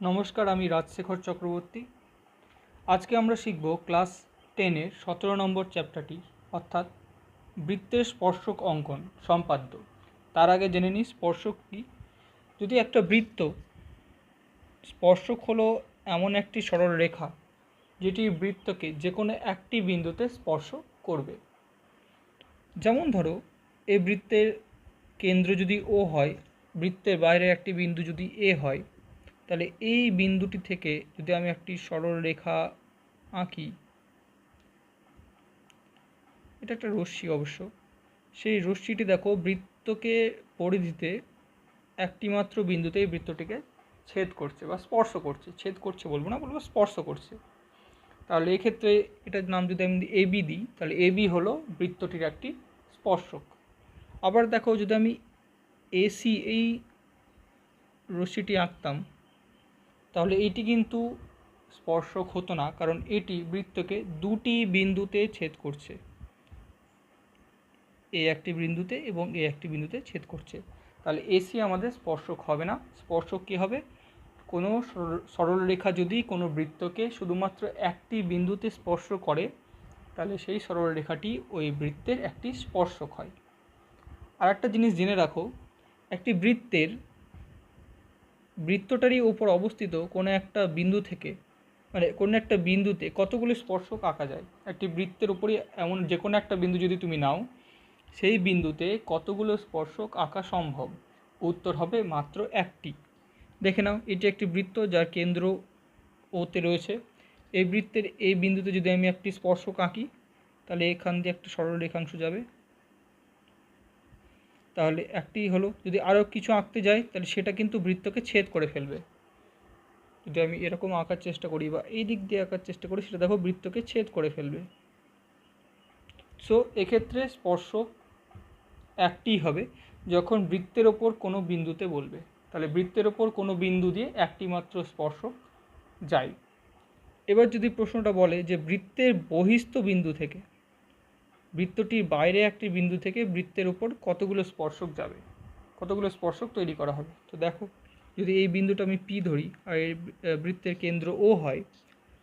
নমস্কার, আমি রাজশেখর চক্রবর্তী। আজকে আমরা শিখব ক্লাস টেনের সতেরো নম্বর চ্যাপ্টারটি, অর্থাৎ বৃত্তের স্পর্শক অঙ্কন সম্পাদ্য। তার আগে জেনে নিই, স্পর্শক কী? যদি একটা বৃত্ত স্পর্শক হলো এমন একটি সরল রেখা, যেটি বৃত্তকে যে কোনো একটি বিন্দুতে স্পর্শ করবে। যেমন ধরো এই বৃত্তের কেন্দ্র যদি ও হয়, বৃত্তের বাইরে একটি বিন্দু যদি এ হয় তাহলে এই বিন্দুটি থেকে যদি আমি একটি সরল রেখা আঁকি, এটা একটা রশ্মি অবশ্য। সেই রশ্মিটি দেখো বৃত্তকে পরিধিতে একটি মাত্র বিন্দুতেই বৃত্তটিকে ছেদ করছে বা স্পর্শ করছে। ছেদ করছে বলব না, বলব স্পর্শ করছে। তাহলে এক্ষেত্রে এটার নাম যদি আমি এবি দিই, তাহলে এবি হলো বৃত্তটির একটি স্পর্শক। আবার দেখো যদি আমি এসি এই রশ্মিটি আঁকতাম তাহলে এটি কিন্তু স্পর্শক হতো না, কারণ এটি বৃত্তকে দুটি বিন্দুতে ছেদ করছে। এই একটি বিন্দুতে এবং এই একটি বিন্দুতে ছেদ করছে। তাহলে এসি আমাদের স্পর্শক হবে না। স্পর্শক কী হবে? কোনো সরল রেখা যদি কোনো বৃত্তকে শুধুমাত্র একটি বিন্দুতে স্পর্শ করে, তাহলে সেই সরলরেখাটি ওই বৃত্তের একটি স্পর্শক হয়। আর একটা জিনিস জেনে রাখো, একটি বৃত্তের বৃত্তটারই উপর অবস্থিত কোনো একটা বিন্দু থেকে মানে কোনো একটা বিন্দুতে কতগুলি স্পর্শক আঁকা যায়? একটি বৃত্তের উপরই এমন যে কোনো একটা বিন্দু যদি তুমি নাও, সেই বিন্দুতে কতগুলো স্পর্শক আঁকা সম্ভব? উত্তর হবে মাত্র একটি। দেখে নাও, এটি একটি বৃত্ত যার কেন্দ্র ওতে রয়েছে। এই বৃত্তের এই বিন্দুতে যদি আমি একটি স্পর্শক আঁকি, তাহলে এখান দিয়ে একটা সরল রেখাংশ যাবে। তাহলে একটি হলো যদি আরও কিছু আঁকতে যাই, তাহলে সেটা কিন্তু বৃত্তকে ছেদ করে ফেলবে। যদি আমি এরকম আঁকার চেষ্টা করি বা এই দিক দিয়ে আঁকার চেষ্টা করি, সেটা দেখো বৃত্তকে ছেদ করে ফেলবে। সো এক্ষেত্রে স্পর্শক একটি হবে যখন বৃত্তের ওপর কোনো বিন্দুতে বলবে। তাহলে বৃত্তের ওপর কোনো বিন্দু দিয়ে একটি মাত্র স্পর্শক যায়। এবার যদি প্রশ্নটা বলে যে বৃত্তের বহিস্থ বিন্দু থেকে বৃত্তটির বাইরে একটি বিন্দু থেকে বৃত্তের উপর কতগুলো স্পর্শক যাবে? কতগুলো স্পর্শক তৈরি করা হবে? তো দেখো, যদি এই বিন্দুটা আমি পি ধরি আর এই বৃত্তের কেন্দ্র ও হয়,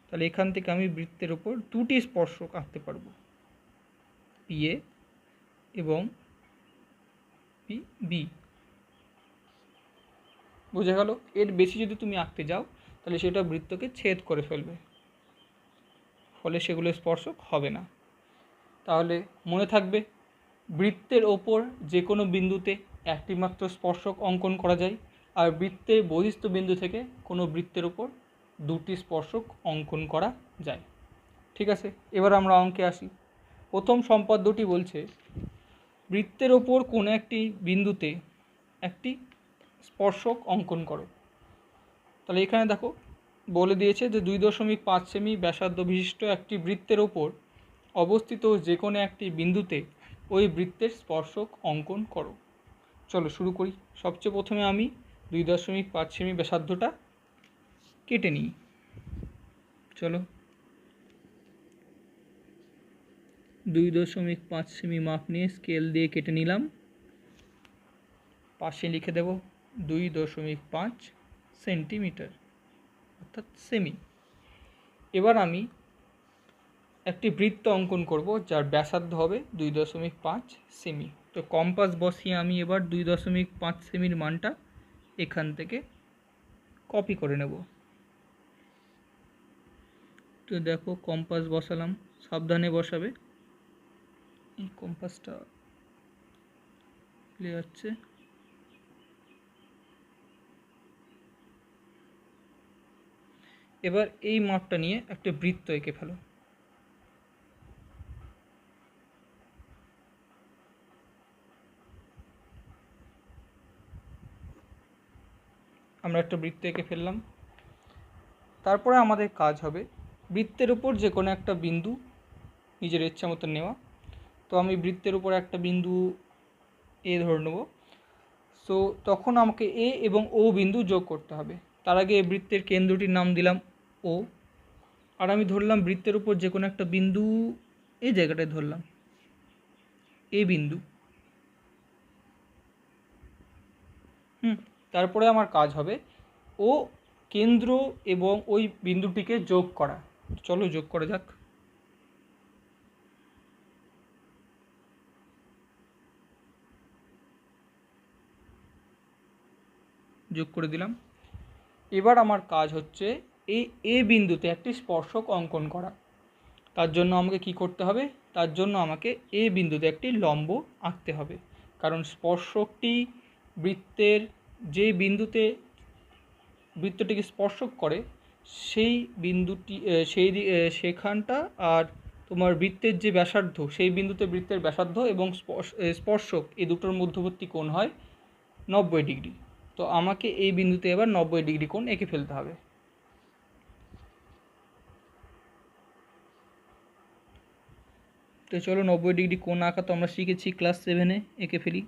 তাহলে এখান থেকে আমি বৃত্তের উপর দুটি স্পর্শক আঁকতে পারব। এ এবং পি বি বোঝা গেল? এর বেশি যদি তুমি আঁকতে যাও, তাহলে সেটা বৃত্তকে ছেদ করে ফেলবে। ফলে সেগুলো স্পর্শক হবে না। তাহলে মনে থাকবে, বৃত্তের ওপর যে কোনো বিন্দুতে একটি মাত্র স্পর্শক অঙ্কন করা যায় আর বৃত্তের বহিস্থ বিন্দু থেকে কোনো বৃত্তের ওপর দুটি স্পর্শক অঙ্কন করা যায়। ঠিক আছে, এবার আমরা অঙ্কে আসি। প্রথম সম্পাদ্যটি বলছে, বৃত্তের ওপর কোনো একটি বিন্দুতে একটি স্পর্শক অঙ্কন করো। তাহলে এখানে দেখো, বলে দিয়েছে যে দুই দশমিক পাঁচ সেমি ব্যাসার্ধ বিশিষ্ট একটি বৃত্তের ওপর অবস্থিত যে কোনো একটি বিন্দুতে ওই বৃত্তের স্পর্শক অঙ্কন করো। চলো শুরু করি। সবচেয়ে প্রথমে আমি দুই দশমিক পাঁচ সেমি ব্যাসার্ধটা কেটে নিই। চলো। দুই দশমিক পাঁচ সেমি মাপ নিয়ে স্কেল দিয়ে কেটে নিলাম। পাশে লিখে দেব দুই দশমিক পাঁচ সেন্টিমিটার, অর্থাৎ সেমি। এবার আমি একটি বৃত্ত অঙ্কন করব, যার ব্যাসার্ধ হবে দুই দশমিক পাঁচ সেমি। তো কম্পাস বসিয়ে আমি এবার দুই দশমিক পাঁচ সেমির মানটা এখান থেকে কপি করে নেব। তো দেখো, কম্পাস বসালাম, সাবধানে বসাবে। এই কম্পাসটা প্লে যাচ্ছে। এবার এই মাপটা নিয়ে একটা বৃত্ত এঁকে ফেলো। আমরা একটা বৃত্ত এঁকে ফেললাম। তারপরে আমাদের কাজ হবে বৃত্তের উপর যে কোনো একটা বিন্দু নিজের ইচ্ছা মতো নেওয়া। তো আমি বৃত্তের উপর একটা বিন্দু এ ধরে নেব। সো তখন আমাকে এ এবং ও বিন্দু যোগ করতে হবে। তার আগে বৃত্তের কেন্দ্রটির নাম দিলাম ও। আর আমি ধরলাম বৃত্তের উপর যে কোনো একটা বিন্দু এই জায়গাটায় ধরলাম। এ বিন্দু। হুম তারপরে আমার কাজ হবে। ও কেন্দ্র এবং ওই বিন্দুটিকে যোগ করা। চলো যোগ করা যাক। যোগ করে দিলাম। এবার আমার কাজ হচ্ছে এই এ বিন্দুতে একটি স্পর্শক অঙ্কন করা। তার জন্য আমাকে কি করতে হবে? তার জন্য আমাকে এ বিন্দুতে একটি লম্ব আঁকতে হবে। কারণ স্পর্শকটি বৃত্তের যে বিন্দুতে বৃত্তটিকে স্পর্শক করে, সেই বিন্দুটি সেই সেখানটা আর তোমার বৃত্তের যে ব্যাসার্ধ, সেই বিন্দুতে বৃত্তের ব্যাসার্ধ এবং স্পর্শক এই দুটোর মধ্যবর্তী কোণ হয় নব্বই ডিগ্রি। তো আমাকে এই বিন্দুতে এবার নব্বই ডিগ্রি কোণ এঁকে ফেলতে হবে। তো চলো নব্বই ডিগ্রি কোণ আঁকা তো আমরা শিখেছি ক্লাস সেভেনে এঁকে ফেলি।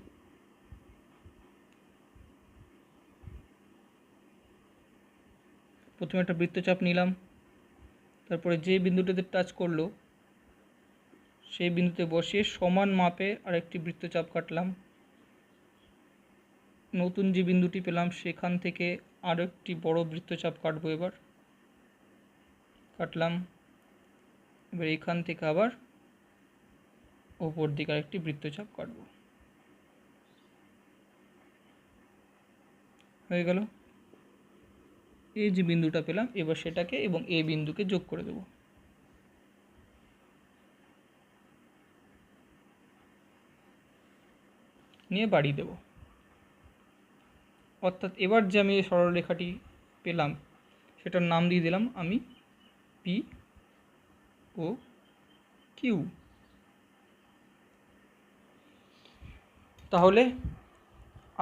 প্রথমে একটা বৃত্তচাপ নিলাম। তারপরে যে বিন্দুটাতে টাচ করল, সেই বিন্দুতে বসিয়ে সমান মাপে আরেকটি বৃত্তচাপ কাটলাম। নতুন যে বিন্দুটি পেলাম, সেখান থেকে আরও একটি বড় বৃত্তচাপ কাটবো এবার। কাটলাম। এবার এখান থেকে আবার ওপর দিকে আরেকটি বৃত্তচাপ কাটবো। হয়ে গেল? এই যে বিন্দুটা পেলাম, এবার সেটাকে এবং এ বিন্দুকে যোগ করে দেব। নিয়ে বাড়ি দেব। অর্থাৎ এবার যে আমি এই সরলরেখাটি পেলাম, সেটার নাম দিয়ে দিলাম আমি পি ও কিউ তাহলে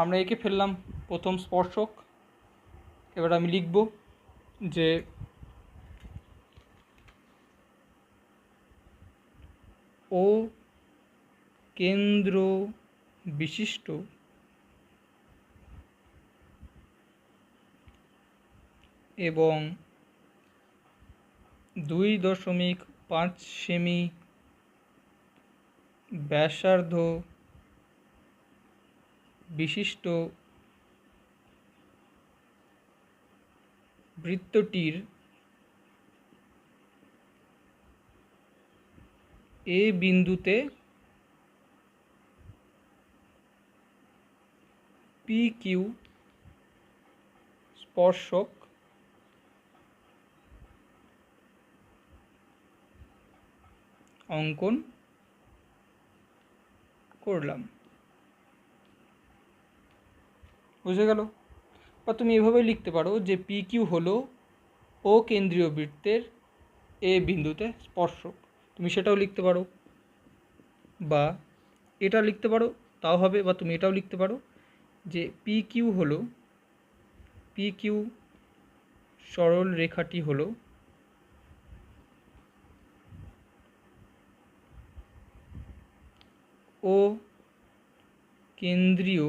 আমরা এঁকে ফেললাম প্রথম স্পর্শক। এবার আমি লিখব যে ও কেন্দ্র বিশিষ্ট এবং দুই দশমিক পাঁচ সেমি ব্যাসার্ধ বিশিষ্ট বৃত্তটির এ বিন্দুতে পি কিউ স্পর্শক অঙ্কন করলাম। বুঝে গেল? বা তুমি এভাবে লিখতে পারো যে পি কিউ হলো ও কেন্দ্রীয় বৃত্তের এ বিন্দুতে স্পর্শক। তুমি সেটাও লিখতে পারো বা এটা লিখতে পারো, তাও হবে, বা তুমি এটাও লিখতে পারো যে পি কিউ হলো পি কিউ সরল রেখাটি হলো ও কেন্দ্রীয়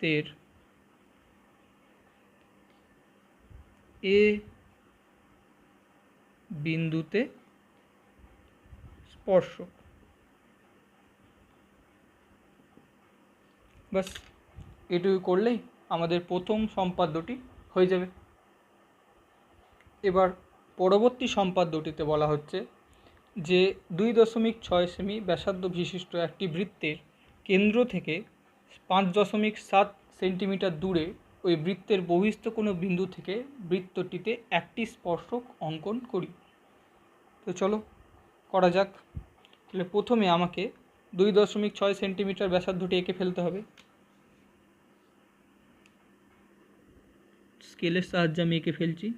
বৃত্তের এ বিন্দুতে স্পর্শক। বাস এটুকু করলেই আমাদের প্রথম সম্পাদ্যটি হয়ে যাবে। এবার পরবর্তী সম্পাদ্যটিতে বলা হচ্ছে যে দুই দশমিক ছয় সেমি ব্যাসার্ধ বিশিষ্ট একটি বৃত্তের কেন্দ্র থেকে পাঁচ দশমিক সাত সেন্টিমিটার দূরে ওই বৃত্তের বহিস্থ কোনো বিন্দু থেকে বৃত্তটিতে একটি স্পর্শক অঙ্কন করি। তো চলো, করা যাক। তাহলে প্রথমে আমাকে দুই দশমিক ছয় সেন্টিমিটার ব্যাসার্ধটি এঁকে ফেলতে হবে। স্কেলের সাহায্যে আমি এঁকে ফেলছি।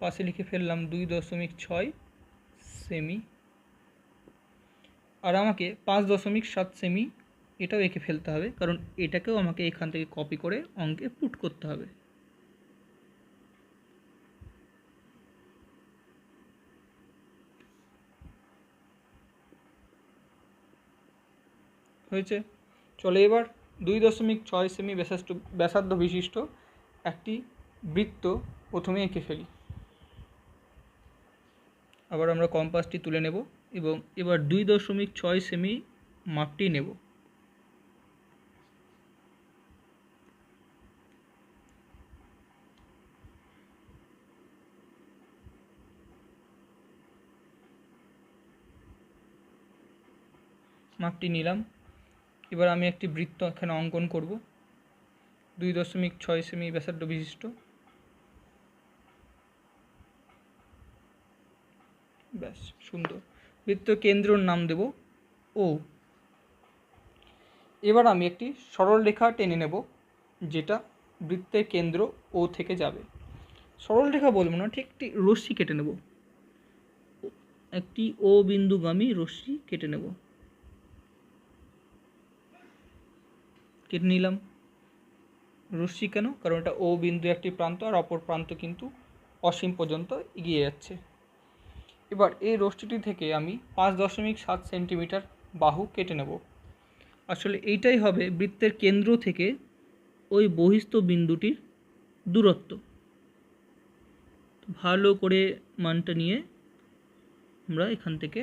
পাশে লিখে ফেললাম দুই দশমিক ছয় সেমি। আর আমাকে পাঁচ দশমিক সাত সেমি এটাও এঁকে ফেলতে হবে, কারণ এটাকেও আমাকে এখান থেকে কপি করে অঙ্কে পুট করতে হবে। হয়েছে? চলে এবার দুই দশমিক ছয় সেমি ব্যাসার্ধ ব্যাসার্ধ বিশিষ্ট একটি বৃত্ত প্রথমে এঁকে ফেলি। আবার আমরা কম্পাসটি তুলে নেব। এবং এবার দুই দশমিক ছয় সেমি মাপটি নেব। মাপটি নিলাম। এবার আমি একটি বৃত্ত এখানে অঙ্কন করব। দুই দশমিক ছয় সেমি ব্যাসার্ধ বিশিষ্ট। ব্যাস, সুন্দর। বৃত্ত কেন্দ্রর নাম দেব ও। এবার আমি একটি সরল রেখা টেনে নেব, যেটা বৃত্তের কেন্দ্র ও থেকে যাবে। সরল রেখা বলব না, ঠিক একটি রশ্মি কেটে নেব। একটি ও বিন্দুগামী রশ্মি কেটে নেব। কেটে নিলাম। রশ্মি কেন? কারণ এটা ও বিন্দু একটি প্রান্ত আর অপর প্রান্ত কিন্তু অসীম পর্যন্ত এগিয়ে যাচ্ছে। এবার এই রশ্মিটি থেকে আমি পাঁচ দশমিক সাত সেন্টিমিটার বাহু কেটে নেব। আসলে এইটাই হবে বৃত্তের কেন্দ্র থেকে ওই বহিস্থ বিন্দুটির দূরত্ব। ভালো করে মানটা নিয়ে আমরা এখান থেকে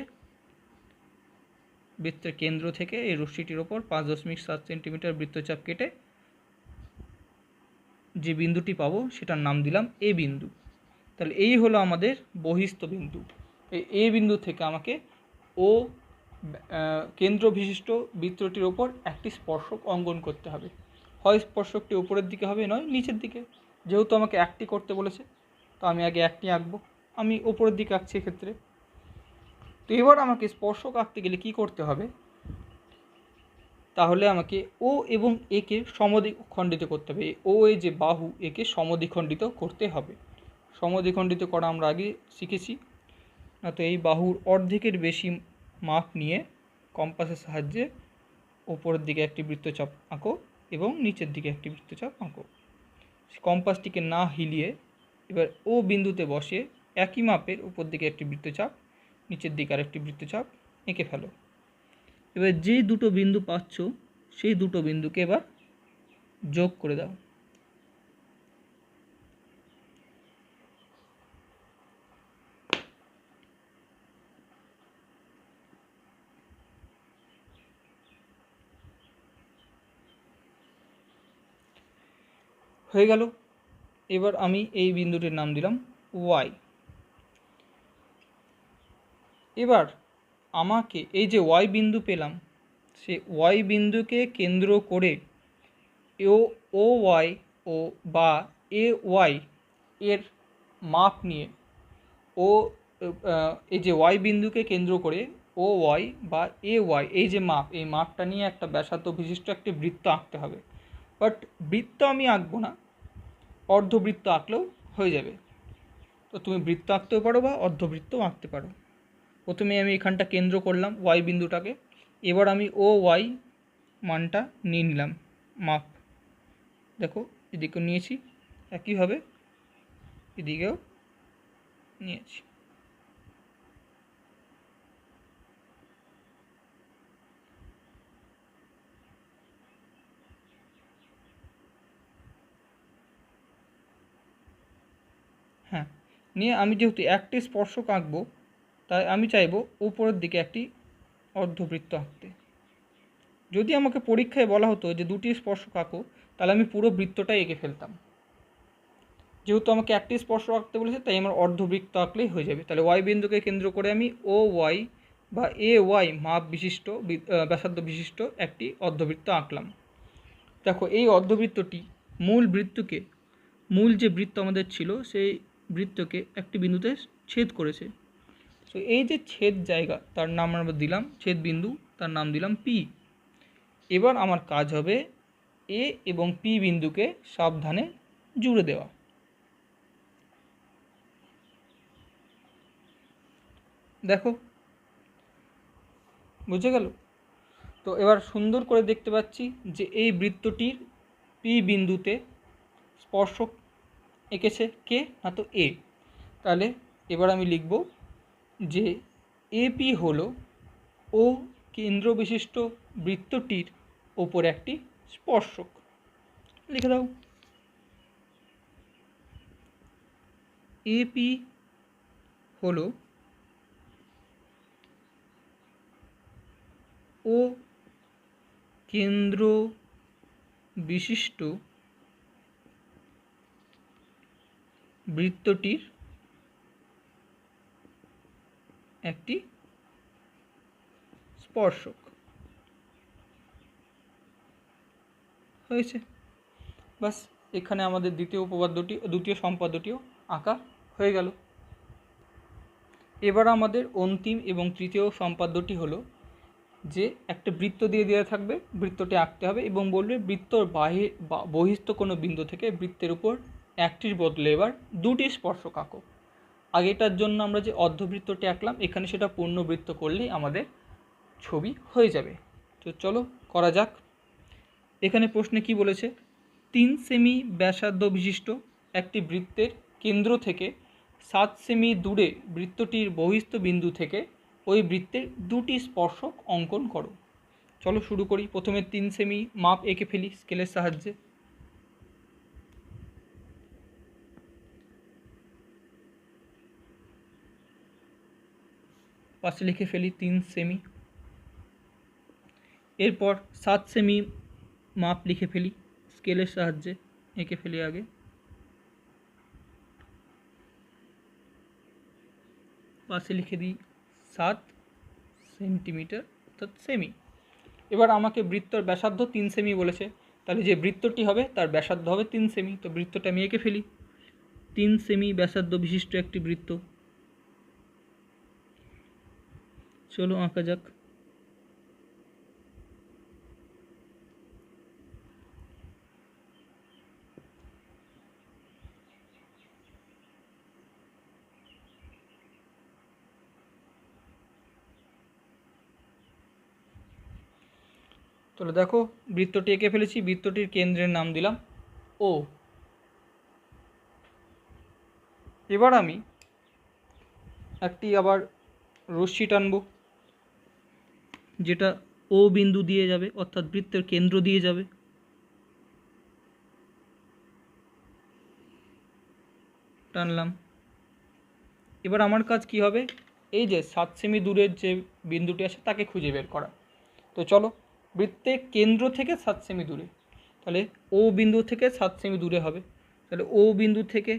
বৃত্তের কেন্দ্র থেকে এই রশ্মিটির ওপর পাঁচ দশমিক সাত সেন্টিমিটার বৃত্তচাপ কেটে যে বিন্দুটি পাবো সেটার নাম দিলাম এ বিন্দু। তাহলে এই হলো আমাদের বহিস্থ বিন্দু। এ বিন্দু থেকে আমাকে ও কেন্দ্র বিশিষ্ট বৃত্তটির ওপর একটি স্পর্শক অঙ্কন করতে হবে। হয় স্পর্শকটি উপরের দিকে হবে, নয় নিচের দিকে। যেহেতু আমাকে একটি করতে বলেছে, তো আমি আগে একটি আঁকবো। আমি ওপরের দিকে আঁকছি এক্ষেত্রে। তো এবার আমাকে স্পর্শক আঁকতে গেলে কি করতে হবে? তাহলে আমাকে ও এবং একে সমদ্বিখণ্ডিত করতে হবে। ও এ যে বাহু একে সমদ্বিখণ্ডিত করতে হবে। সমদ্বিখণ্ডিত করা আমরা আগে শিখেছি। তো এই বাহুর অর্ধেকের বেশি মাপ নিয়ে কম্পাসের সাহায্যে ওপরের দিকে একটি বৃত্তচাপ আঁকো এবং নিচের দিকে একটি বৃত্তচাপ আঁকো। কম্পাসটিকে না হিলিয়ে এবার ও বিন্দুতে বসে একই মাপের উপর দিকে একটি বৃত্তচাপ, নিচের দিকে আরেকটি বৃত্তচাপ এঁকে ফেলো। এবার যে দুটো বিন্দু পাচ্ছ, সেই দুটো বিন্দুকে এবার যোগ করে দাও। হয়ে গেল। এবার আমি এই বিন্দুটির নাম দিলাম ওয়াই এবার আমাকে এই যে ওয়াই বিন্দু পেলাম, সে ওয়াই বিন্দুকে কেন্দ্র করে ও ও ওয়াই ও বা এ ওয়াই এর মাপ নিয়ে ও এই যে ওয়াই বিন্দুকে কেন্দ্র করে ও ওয়াই বা এ ওয়াই এই যে মাপ, এই মাপটা নিয়ে একটা ব্যাসার্ধ বিশিষ্ট একটি বৃত্ত আঁকতে হবে। বাট বৃত্ত আমি আঁকবো না অর্ধবৃত্ত আঁকলেও হয়ে যাবে। তো তুমি বৃত্ত আঁকতেও পারো বা অর্ধবৃত্ত আঁকতে পারো। প্রথমে আমি এখানটা কেন্দ্র করলাম ওয়াই বিন্দুটাকে। এবার আমি ও ওয়াই মানটা নিয়ে নিলাম। মাপ। দেখো, এদিকেও নিয়েছি, একইভাবে এদিকেও নিয়েছি হ্যাঁ নিয়ে আমি যেহেতু একটি স্পর্শক আঁকবো, তাই আমি চাইব উপরের দিকে একটি অর্ধবৃত্ত আঁকতে। যদি আমাকে পরীক্ষায় বলা হতো যে দুটি স্পর্শক আঁকো, তাহলে আমি পুরো বৃত্তটাই এঁকে ফেলতাম। যেহেতু আমাকে একটি স্পর্শ আঁকতে বলেছে, তাই আমার অর্ধবৃত্ত আঁকলেই হয়ে যাবে। তাহলে ওয়াই বিন্দুকে কেন্দ্র করে আমি ও ওয়াই বা এ ওয়াই মাপ বিশিষ্ট ব্যাসার্ধ বিশিষ্ট একটি অর্ধবৃত্ত আঁকলাম। দেখো, এই অর্ধবৃত্তটি মূল বৃত্তকে, মূল যে বৃত্ত আমাদের ছিল, সেই বৃত্তকে একটি বিন্দুতে ছেদ করেছে। তো এই যে ছেদ জায়গা, তার নাম আমরা দিলাম, ছেদ বিন্দু, তার নাম দিলাম পি এবার আমার কাজ হবে এ এবং পি বিন্দুকে সাবধানে জুড়ে দেওয়া। দেখো, বুঝে গেল? তো এবার সুন্দর করে দেখতে পাচ্ছি যে এই বৃত্তটির পি বিন্দুতে স্পর্শক এঁকেছে কে? না তো এ। তাহলে এবার আমি লিখব যে এপি হলো ও কেন্দ্র বিশিষ্ট বৃত্তটির ওপর একটি স্পর্শক। লিখে দাও। এপি হলো ও কেন্দ্র বিশিষ্ট বৃত্তটির একটি স্পর্শক। হয়েছে? বাস, এখানে আমাদের দ্বিতীয় উপপাদ্যটি, দ্বিতীয় সম্পাদ্যটিও আঁকা হয়ে গেল। এবার আমাদের অন্তিম এবং তৃতীয় সম্পাদ্যটি হলো যে একটা বৃত্ত দিয়ে দেওয়া থাকবে, বৃত্তটি আঁকতে হবে এবং বলবে বৃত্তর বাহির বহিস্থ কোনো বিন্দু থেকে বৃত্তের উপর একটির বদলে এবার দুটি স্পর্শক আঁকো আগেটার জন্য আমরা যে অর্ধবৃত্তটি আঁকলাম এখানে সেটা পূর্ণবৃত্ত করলেই আমাদের ছবি হয়ে যাবে। তো চলো, করা যাক। এখানে প্রশ্নে কি বলেছে? তিন সেমি ব্যাসার্ধ বিশিষ্ট একটি বৃত্তের কেন্দ্র থেকে সাত সেমি দূরে বৃত্তটির বহিস্থ বিন্দু থেকে ওই বৃত্তের দুটি স্পর্শক অঙ্কন করো। চলো শুরু করি। প্রথমে তিন সেমি মাপ এঁকে ফেলি স্কেলের সাহায্যে। পাশে লিখে ফেলি তিন সেমি এরপর সাত সেমি মাপ লিখে ফেলি স্কেলের সাহায্যে এঁকে ফেলি আগে। পাশে লিখে দিই সাত সেন্টিমিটার অর্থাৎ সেমি এবার আমাকে বৃত্তর ব্যাসার্ধ তিন সেমি বলেছে, তাহলে যে বৃত্তটি হবে তার ব্যাসার্ধ হবে তিন সেমি তো বৃত্তটা আমি এঁকে ফেলি। তিন সেমি ব্যাসার্ধ বিশিষ্ট একটি বৃত্ত। চলো আঁকা যাক। তাহলে দেখো, বৃত্তটি এঁকে ফেলেছি, বৃত্তটির কেন্দ্রের নাম দিলাম ও এবার আমি একটি আবার রশ্মি টানবো। যেটা ও বিন্দু দিয়ে যাবে, অর্থাৎ বৃত্তের কেন্দ্র দিয়ে যাবে। টানলাম। এবার আমার কাজ কি হবে? এই যে সাত সেমি দূরের যে বিন্দুটি আছে, তাকে খুঁজে বের করা। তো চলো বৃত্তের কেন্দ্র থেকে সাত সেমি দূরে। তাহলে ও বিন্দু থেকে সাত সেমি দূরে হবে। তাহলে ও বিন্দু থেকে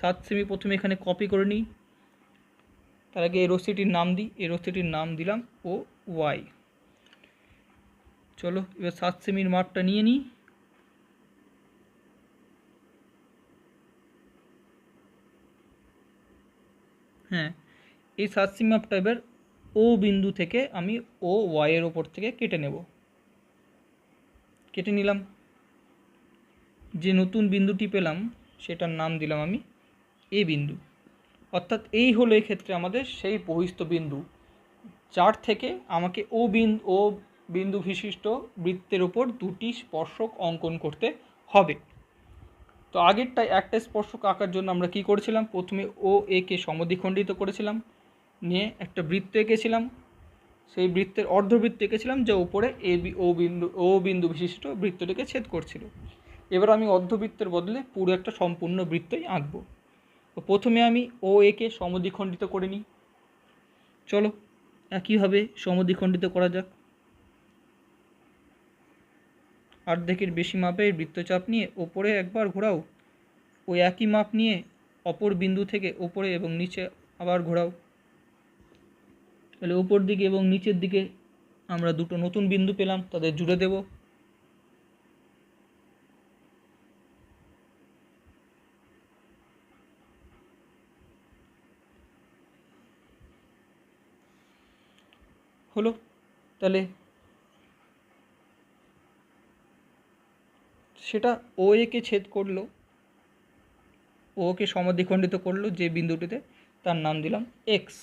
সাত সেমি প্রথমে এখানে কপি করে নিই। তার আগে এই রশ্মিটির নাম দিই। এই রশ্মিটির নাম দিলাম ও ওয়াই চলো, এবার সাত সেমির মাপটা নিয়ে নিই। হ্যাঁ এই সাত সেমি মাপটা এবার ও বিন্দু থেকে আমি ও ওয়াইয়ের ওপর থেকে কেটে নেব। কেটে নিলাম। যে নতুন বিন্দুটি পেলাম, সেটার নাম দিলাম আমি এ বিন্দু। অর্থাৎ এই হলো এক্ষেত্রে আমাদের সেই বহিস্থ বিন্দু। যার থেকে আমাকে ও বিন্দু ও বিন্দু বিশিষ্ট বৃত্তের ওপর দুটি স্পর্শক অঙ্কন করতে হবে। তো আগেরটায় একটা স্পর্শক আঁকার জন্য আমরা কি করেছিলাম? প্রথমে ও একে সমদ্বিখণ্ডিত করেছিলাম, নিয়ে একটা বৃত্ত এঁকেছিলাম। সেই বৃত্তের অর্ধবৃত্ত এঁকেছিলাম যা উপরে এ বি, ও বিন্দু ও বিন্দু বিশিষ্ট বৃত্তটিকে ছেদ করছিল। এবার আমি অর্ধবৃত্তের বদলে পুরো একটা সম্পূর্ণ বৃত্তই আঁকবো। প্রথমে আমি ও একে সমদ্বিখণ্ডিত করে নিই। চলো একইভাবে সমদ্বিখণ্ডিত করা যাক। অর্ধেকের বেশি মাপের বৃত্তচাপ নিয়ে ওপরে একবার ঘোরাও। ওই একই মাপ নিয়ে অপর বিন্দু থেকে ওপরে এবং নিচে আবার ঘোরাও। তাহলে ওপর দিকে এবং নিচের দিকে আমরা দুটো নতুন বিন্দু পেলাম, তাদের জুড়ে দেব। হলো তাহলে সেটা ও একে ছেদ করল ওকে সমাধিখণ্ডিত করল যে বিন্দুটিতে, তার নাম দিলাম এক্স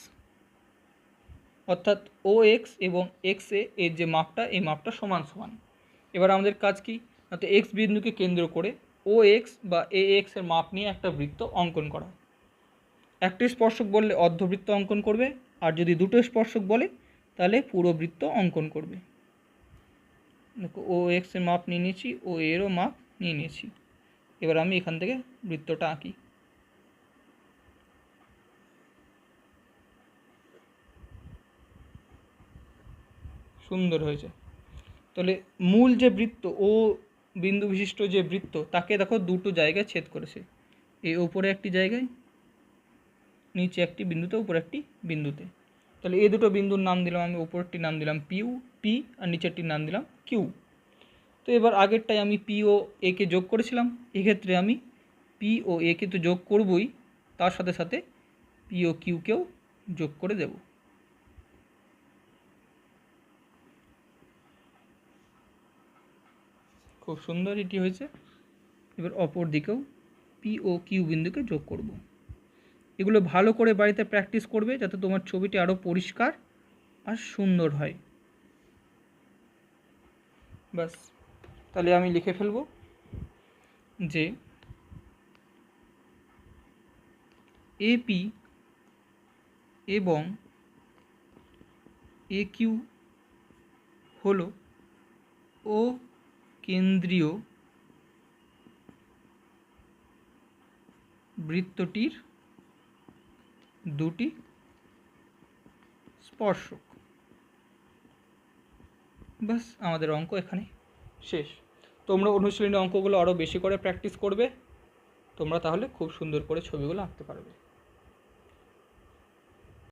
অর্থাৎ ও এক্স এবং এক্স এ এর যে মাপটা, এই মাপটা সমান সমান। এবার আমাদের কাজ কি? তো এক্স বিন্দুকে কেন্দ্র করে ও এক্স বা এ এক্সের মাপ নিয়ে একটা বৃত্ত অঙ্কন করা একটি স্পর্শক বললে অর্ধবৃত্ত অঙ্কন করবে, আর যদি দুটো স্পর্শক বলে তাহলে পুরো বৃত্ত অঙ্কন করবে। দেখো, ও এক্সের মাপ নিয়ে নিয়েছি, ও এরও মাপ নিয়ে নিয়েছি। এবার আমি এখান থেকে বৃত্তটা আঁকি। সুন্দর হয়েছে। তাহলে মূল যে বৃত্ত, ও বিন্দু বিশিষ্ট যে বৃত্ত, তাকে দেখো দুটো জায়গায় ছেদ করেছে। এই ওপরে একটি জায়গায়, নিচে একটি বিন্দুতে, উপরে একটি বিন্দুতে। তাহলে এই দুটো বিন্দুর নাম দিলাম, আমি উপরেরটির নাম দিলাম পিউ পি আর নিচেরটির নাম দিলাম কিউ তো এবার আগেরটায় আমি পি ও একে যোগ করেছিলাম, এক্ষেত্রে আমি পি ও একে তো যোগ করবই, তার সাথে সাথে পি ও কিউকেও যোগ করে দেব। খুব সুন্দর এটি হয়েছে। এবার অপর দিকেও পি ও কিউ বিন্দুকে যোগ করব। এগুলো ভালো করে বাড়িতে প্র্যাকটিস করবে যাতে তোমার ছবিটি আরও পরিষ্কার আর সুন্দর হয়। ব্যাস, তাহলে আমি লিখে ফেলব। যে এপি এবং এ কিউ হল ও কেন্দ্রীয় বৃত্তটির দুটি স্পর্শক। বাস আমাদের অঙ্ক এখানে শেষ। তোমরা অনুশীলনী অঙ্কগুলো আরও বেশি করে প্র্যাকটিস করবে। তোমরা তাহলে খুব সুন্দর করে ছবিগুলো আঁকতে পারবে।